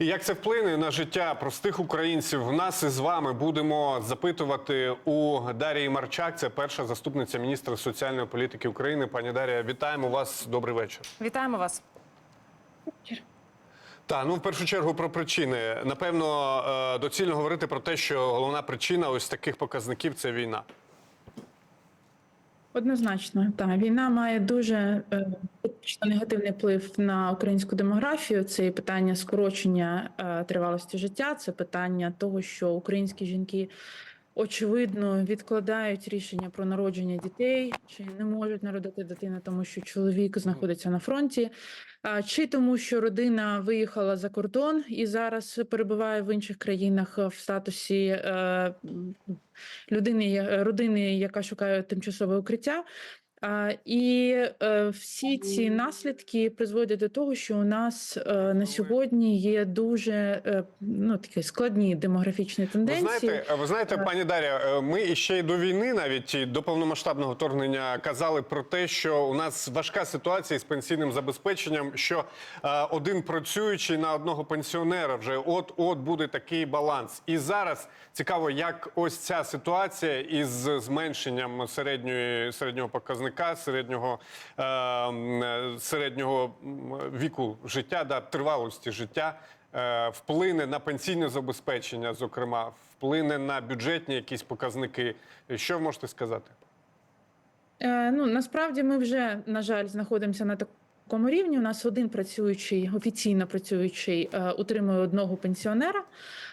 І як це вплине на життя простих українців? Нас із вами будемо запитувати у Дарії Марчак. Це перша заступниця міністра соціальної політики України. Пані Дарія, вітаємо вас. Добрий вечір. Вітаємо вас. Та ну в першу чергу про причини. Напевно, е, доцільно говорити про те, що головна причина ось таких показників це війна. Однозначно, так. Війна має дуже е, негативний вплив на українську демографію. Це і питання скорочення е, тривалості життя, це питання того, що українські жінки очевидно відкладають рішення про народження дітей, чи не можуть народити дитину, тому що чоловік знаходиться на фронті, чи тому, що родина виїхала за кордон і зараз перебуває в інших країнах в статусі е, людини, родини, яка шукає тимчасове укриття. І е, всі ці наслідки призводять до того, що у нас е, на сьогодні є дуже е, ну такі складні демографічні Ви тенденції. знаєте, ви знаєте, пані Дар'я, ми іще й до війни, навіть і до повномасштабного вторгнення, казали про те, що у нас важка ситуація з пенсійним забезпеченням, що е, один працюючий на одного пенсіонера вже от от буде такий баланс. І зараз цікаво, як ось ця ситуація із зменшенням середньої середнього показника, середнього е, е, середнього віку життя, да, тривалості життя е, вплине на пенсійне забезпечення, зокрема, вплине на бюджетні якісь показники. Що ви можете сказати? Е, Ну насправді ми вже на жаль знаходимося на такому рівні. У нас один працюючий, офіційно працюючий, е, утримує одного пенсіонера.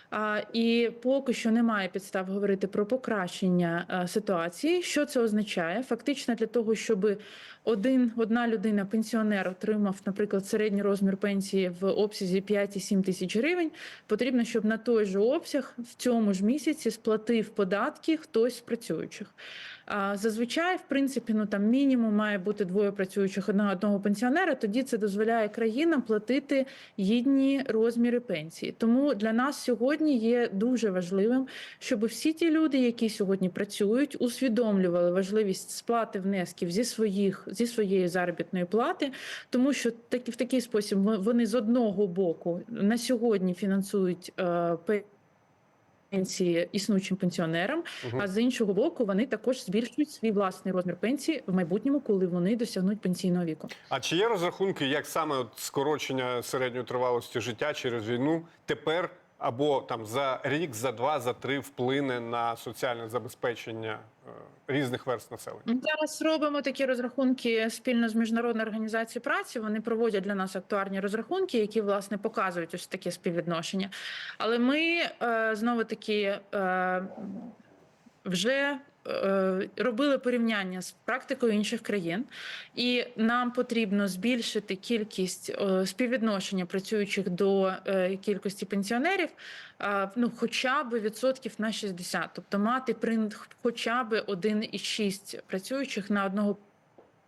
А, І поки що немає підстав говорити про покращення е, ситуації. Що це означає? Фактично для того, щоб один одна людина, пенсіонер, отримав, наприклад, середній розмір пенсії в обсязі 5,7 тисяч гривень. Потрібно, щоб на той же обсяг в цьому ж місяці сплатив податки хтось з працюючих. Зазвичай, в принципі, ну там мінімум має бути двоє працюючих на одного пенсіонера. Тоді це дозволяє країнам платити гідні розміри пенсії. Тому для нас сьогодні є дуже важливим, щоб всі ті люди, які сьогодні працюють, усвідомлювали важливість сплати внесків зі своїх зі своєї заробітної плати, тому що такі в такий спосіб вони з одного боку на сьогодні фінансують. Е, пе- Пенсії існуючим пенсіонерам, угу. а з іншого боку, вони також збільшують свій власний розмір пенсії в майбутньому, коли вони досягнуть пенсійного віку. А чи є розрахунки, як саме от скорочення середньої тривалості життя через війну тепер або там за рік, за два, за три вплине на соціальне забезпечення е, різних верст населення? Ми зараз робимо такі розрахунки спільно з міжнародною організацією праці. Вони проводять для нас актуарні розрахунки, які власне показують ось таке співвідношення. Але ми е, знову таки е, вже. Е, Робили порівняння з практикою інших країн, і нам потрібно збільшити кількість е, співвідношення працюючих до е, кількості пенсіонерів, ну хоча б відсотків на 60. тобто мати при хоча б 1,6 працюючих на одного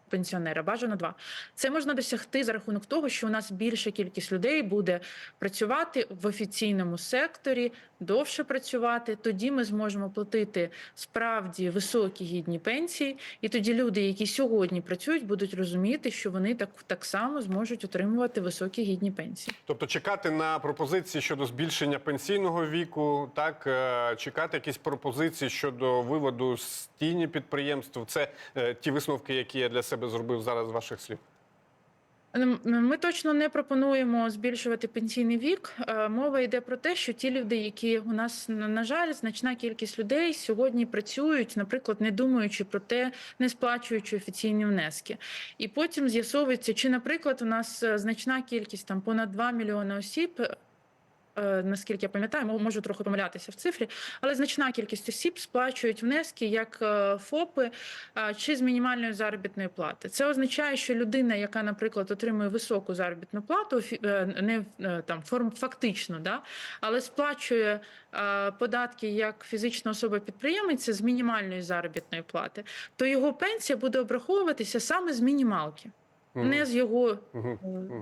пенсіонера, бажано два. Це можна досягти за рахунок того, що у нас більша кількість людей буде працювати в офіційному секторі, довше працювати. Тоді ми зможемо платити справді високі гідні пенсії, і тоді люди, які сьогодні працюють, будуть розуміти, що вони так, так само зможуть отримувати високі гідні пенсії. Тобто чекати на пропозиції щодо збільшення пенсійного віку, так е, чекати якісь пропозиції щодо виводу з тіні підприємств. Це е, ті висновки, які я для себе зробив зараз з ваших слів. Ем, Ми точно не пропонуємо збільшувати пенсійний вік. Е, Мова йде про те, що ті люди, які у нас на жаль, значна кількість людей сьогодні працюють, наприклад, не думаючи про те, не сплачуючи офіційні внески. І потім з'ясовується, чи, наприклад, у нас е, значна кількість там понад 2 мільйони осіб. Е, Наскільки я пам'ятаю, можу трохи помилятися в цифрі, але значна кількість осіб сплачують внески як е, ФОПи чи з мінімальної заробітної плати. Це означає, що людина, яка, наприклад, отримує високу заробітну плату, е, не е, там форм фактично, да, але сплачує е, податки як фізична особа-підприємець з мінімальної заробітної плати, то його пенсія буде обраховуватися саме з мінімалки. Не з його е,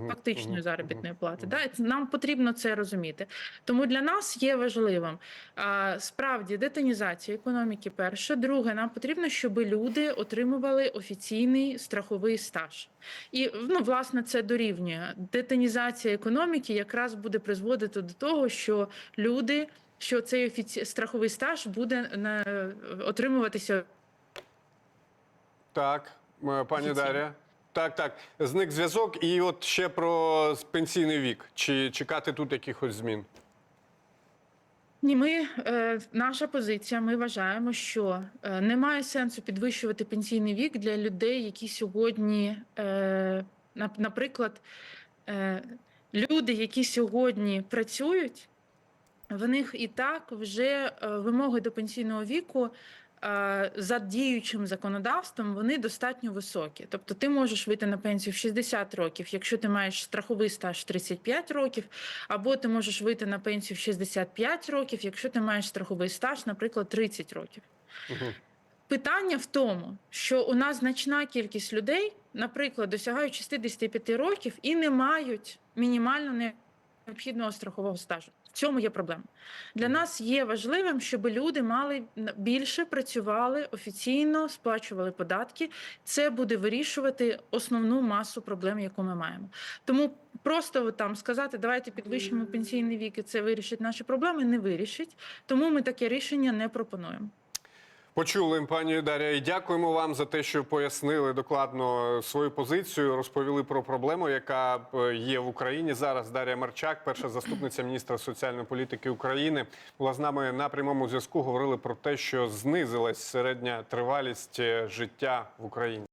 фактичної заробітної плати. Да? Нам потрібно це розуміти. Тому для нас є важливим а, справді детонізація економіки. Перше, друге, нам потрібно, щоб люди отримували офіційний страховий стаж. І ну, власне це дорівнює. Детонізація економіки якраз буде призводити до того, що люди, що цей офіці... страховий стаж буде на... отримуватися Так, пані Офіційно. Дар'я. Так, так. Зник зв'язок. І от ще про пенсійний вік. Чи чекати тут якихось змін? Ні, ми е, наша позиція. Ми вважаємо, що е, немає сенсу підвищувати пенсійний вік для людей, які сьогодні, е, нап- наприклад, люди, які сьогодні працюють, в них і так вже вимоги до пенсійного віку. Е, За діючим законодавством вони достатньо високі. Тобто ти можеш вийти на пенсію в 60 років, якщо ти маєш страховий стаж 35 років, або ти можеш вийти на пенсію в 65 років, якщо ти маєш страховий стаж, наприклад, 30 років. Мгм. Питання в тому, що у нас значна кількість людей, наприклад, досягають 65 років і не мають мінімально необхідного страхового стажу. В цьому є проблема. Для нас є важливим, щоб люди мали більше працювали офіційно, сплачували податки. Це буде вирішувати основну масу проблем, яку ми маємо. Тому просто там сказати, давайте підвищимо пенсійний вік, і це вирішить наші проблеми, не вирішить. Тому ми таке рішення не пропонуємо. Почули, пані Дар'я, і дякуємо вам за те, що пояснили докладно свою позицію, розповіли про проблему, яка е, є в Україні зараз. Дар'я Марчак, перша заступниця міністра соціальної політики України, була з нами на прямому зв'язку. Говорили про те, що знизилась середня тривалість е, життя в Україні.